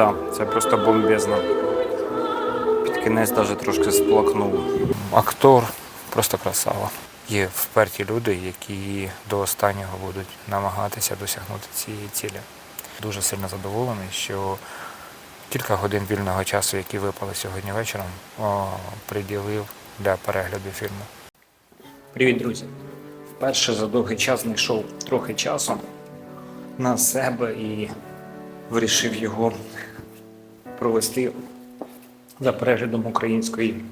Да, це просто бомбезно. Під кінець навіть трошки сплакнув. Актор просто красава. Є вперті люди, які до останнього будуть намагатися досягнути цієї цілі. Дуже сильно задоволений, що кілька годин вільного часу, які випали сьогодні вечором, приділив для перегляду фільму. Привіт, друзі! Вперше за довгий час знайшов трохи часу на себе і вирішив його провести за переглядом української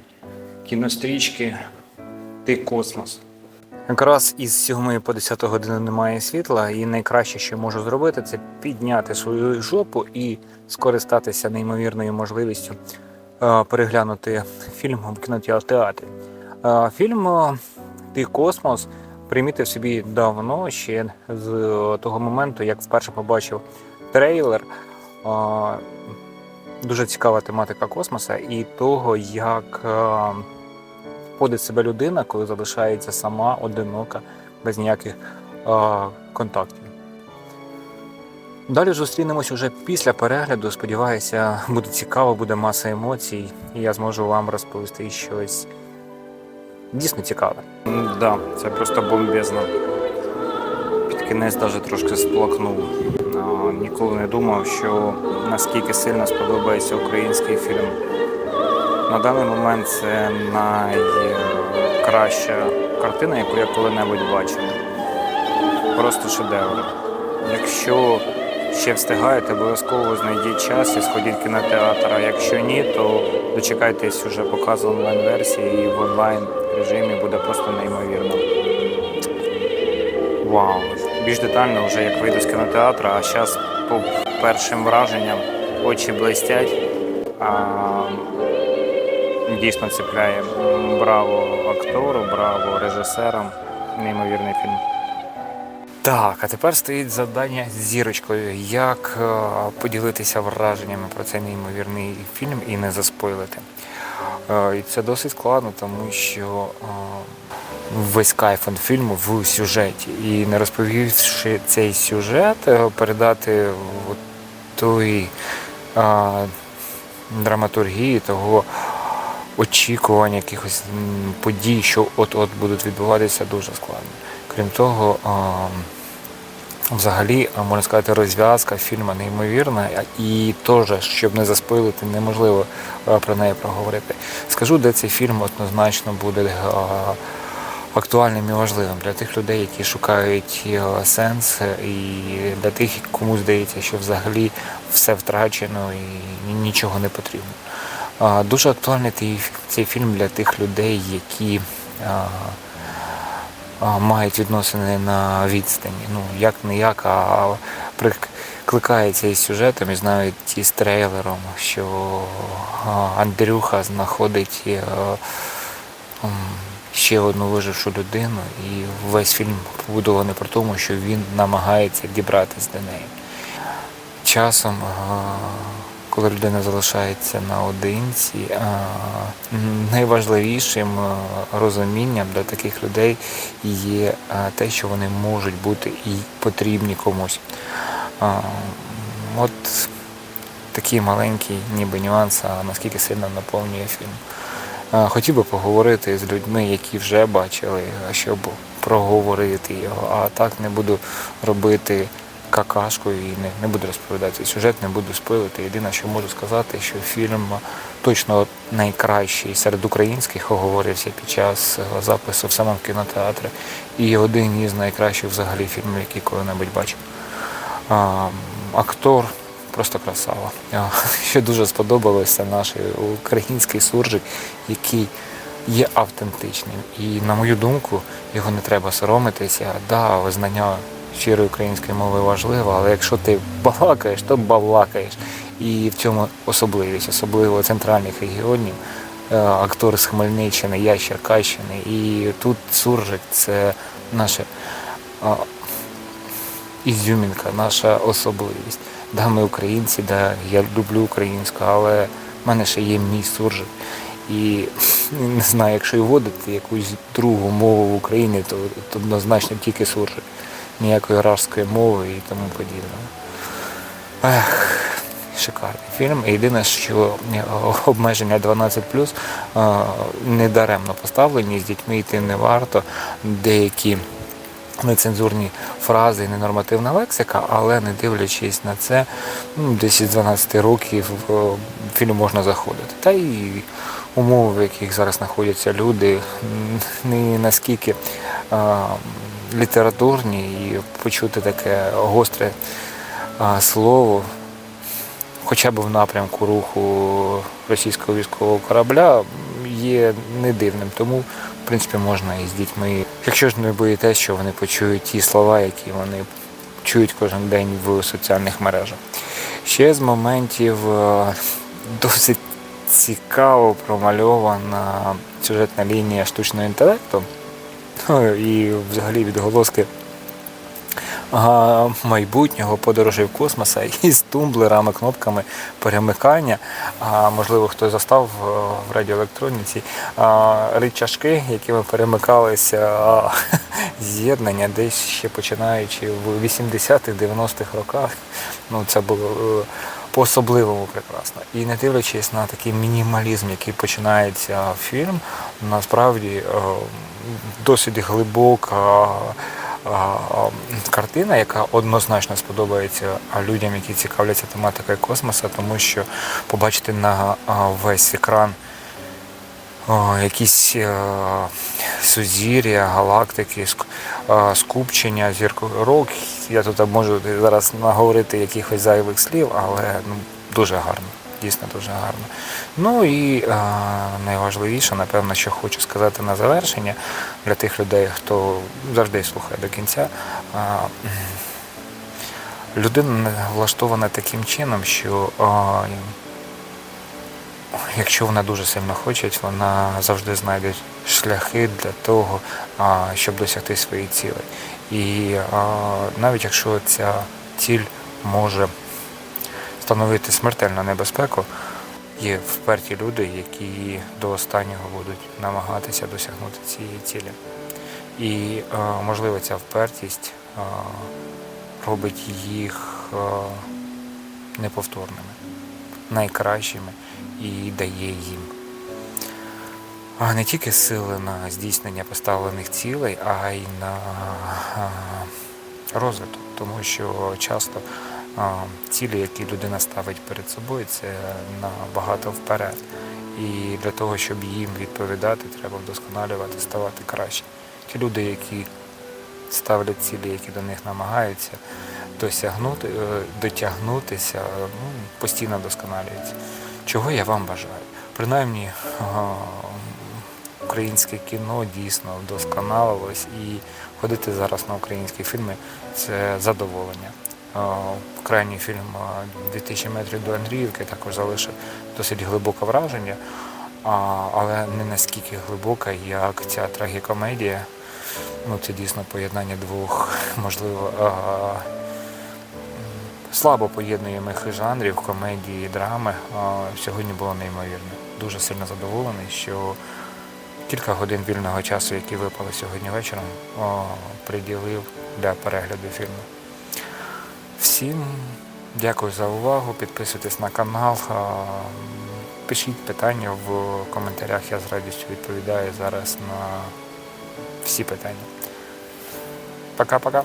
кінострічки Ти космос. Якраз із 7 по 10 години немає світла, і найкраще, що можу зробити, це підняти свою жопу і скористатися неймовірною можливістю е, переглянути фільм в кінотеатрі. Е, Фільм е, Ти космос примітив собі давно, ще з того моменту, як вперше побачив трейлер. Дуже цікава тематика космоса і того, як е, поводить себе людина, коли залишається сама, одинока, без ніяких е, контактів. Далі зустрінемось уже після перегляду. Сподіваюся, буде цікаво, буде маса емоцій, і я зможу вам розповісти щось дійсно цікаве. Так, да, це просто бомбезно. Кінець навіть трошки сплакнув. Ніколи не думав, що наскільки сильно сподобається український фільм. На даний момент це найкраща картина, яку я коли-небудь бачив. Просто шедевр. Якщо ще встигаєте, обов'язково знайдіть час і сходіть в кінотеатр. А якщо ні, то дочекайтесь уже показу онлайн-версії і в онлайн режимі буде просто неймовірно. Вау! Більш детально вже як вийду з кінотеатру, а зараз по першим враженням очі блистять. А, дійсно цепляє. Браво актору, браво режисерам. Неймовірний фільм. Так, а тепер стоїть завдання з зірочкою. Як е, поділитися враженнями про цей неймовірний фільм і не заспойлити. Е, і це досить складно, тому що е, весь кайф від фільму в сюжеті. І не розповівши цей сюжет, е, передати той е, драматургії, того очікування якихось подій, що от-от будуть відбуватися, дуже складно. Крім того, а, взагалі, можна сказати, розв'язка фільму неймовірна, і теж, щоб не заспойлити, неможливо про неї проговорити. Скажу, де цей фільм однозначно буде а, актуальним і важливим для тих людей, які шукають а, сенс, і для тих, кому здається, що взагалі все втрачено і нічого не потрібно. Дуже актуальний цей- фільм для тих людей, які а, мають відносини на відстані. Ну, як не як, а прикликається із сюжетом і знають із трейлером, що Андрюха знаходить е, ще одну вижившу людину, і весь фільм побудований про тому, що він намагається дібратися до неї. Часом, коли людина залишається наодинці, найважливішим розумінням для таких людей є те, що вони можуть бути і потрібні комусь. От такий маленький ніби нюанс, а наскільки сильно наповнює фільм. Хотів би поговорити з людьми, які вже бачили, щоб проговорити його, а так не буду робити какашкою і не, не буду розповідати сюжет, не буду спилити. Єдине, що можу сказати, що фільм точно найкращий серед українських оговорився під час е, запису в самому кінотеатрі. І один із найкращих взагалі фільмів, які коли-небудь бачив. Актор просто красава. Що дуже сподобалося наш український суржик, який є автентичним. І на мою думку, його не треба соромитися. Да, визнання щирої української мови важливо, але якщо ти балакаєш, то балакаєш. І в цьому особливість, особливо центральних регіонів. Е, Актор з Хмельниччини, я з Черкащини. І тут суржик це наше а, ізюмінка, наша особливість. Да, ми українці, да, я люблю українську, але в мене ще є мій суржик. І не знаю, якщо і вводити якусь другу мову в Україні, то, то однозначно тільки суржик. Ніякої арабської мови і тому подібне. Ех, шикарний фільм. Єдине, що е, обмеження 12 не даремно поставлені, з дітьми йти не варто. Деякі нецензурні фрази і ненормативна лексика, але не дивлячись на це, ну, десь із 12 років в фільм можна заходити. Та і умови, в яких зараз знаходяться люди, не наскільки а, літературні і почути таке гостре а, слово, хоча б в напрямку руху російського військового корабля, є не дивним. Тому, в принципі, можна і з дітьми. Якщо ж не боїтесь, що вони почують ті слова, які вони чують кожен день в соціальних мережах. Ще з моментів е, досить цікаво промальована сюжетна лінія штучного інтелекту. Ну, І взагалі відголоски майбутнього подорожей в космоса із тумблерами, кнопками перемикання. Можливо, хтось застав е, в радіоелектроніці а, рычажки, якими перемикалися з'єднання десь ще починаючи в 80-х, 90-х роках. Ну, це було е, по-особливому прекрасно. І не дивлячись на такий мінімалізм, який починається фільм, насправді е, досить глибока картина, яка однозначно сподобається людям, які цікавляться тематикою космосу, тому що побачити на весь екран якісь сузір'я, галактики, скупчення зірок. Я тут можу зараз наговорити якихось зайвих слів, але ну, дуже гарно. Дійсно дуже гарно. Ну і найважливіше, напевно, що хочу сказати на завершення для тих людей, хто завжди слухає до кінця. Людина влаштована таким чином, що а, якщо вона дуже сильно хоче, вона завжди знайде шляхи для того, а, щоб досягти своєї цілі. І а, навіть якщо ця ціль може становити смертельну небезпеку, є вперті люди, які до останнього будуть намагатися досягнути цієї цілі. І е, можливо ця впертість е, робить їх е, неповторними, найкращими і дає їм не тільки сили на здійснення поставлених цілей, а й на розвиток. Тому що часто цілі, які людина ставить перед собою, це набагато вперед. І для того, щоб їм відповідати, треба вдосконалювати, ставати краще. Ті люди, які ставлять цілі, які до них намагаються досягнути, е, дотягнутися, ну, постійно вдосконалюються. Чого я вам бажаю? Принаймні, українське кіно дійсно вдосконалилось і ходити зараз на українські фільми це задоволення. Крайній фільм а, «2000 метрів до Андріївки також залишив досить глибоке враження, але не наскільки глибоке, як ця трагікомедія. Ну, це дійсно поєднання двох, можливо, слабо поєднуємих жанрів комедії драми. Сьогодні було неймовірно. Дуже сильно задоволений, що кілька годин вільного часу, які випали сьогодні вечором, приділив для перегляду фільму. Всім дякую за увагу. Підписуйтесь на канал. Пишіть питання в коментарях. Я з радістю відповідаю зараз на всі питання. Пока-пока.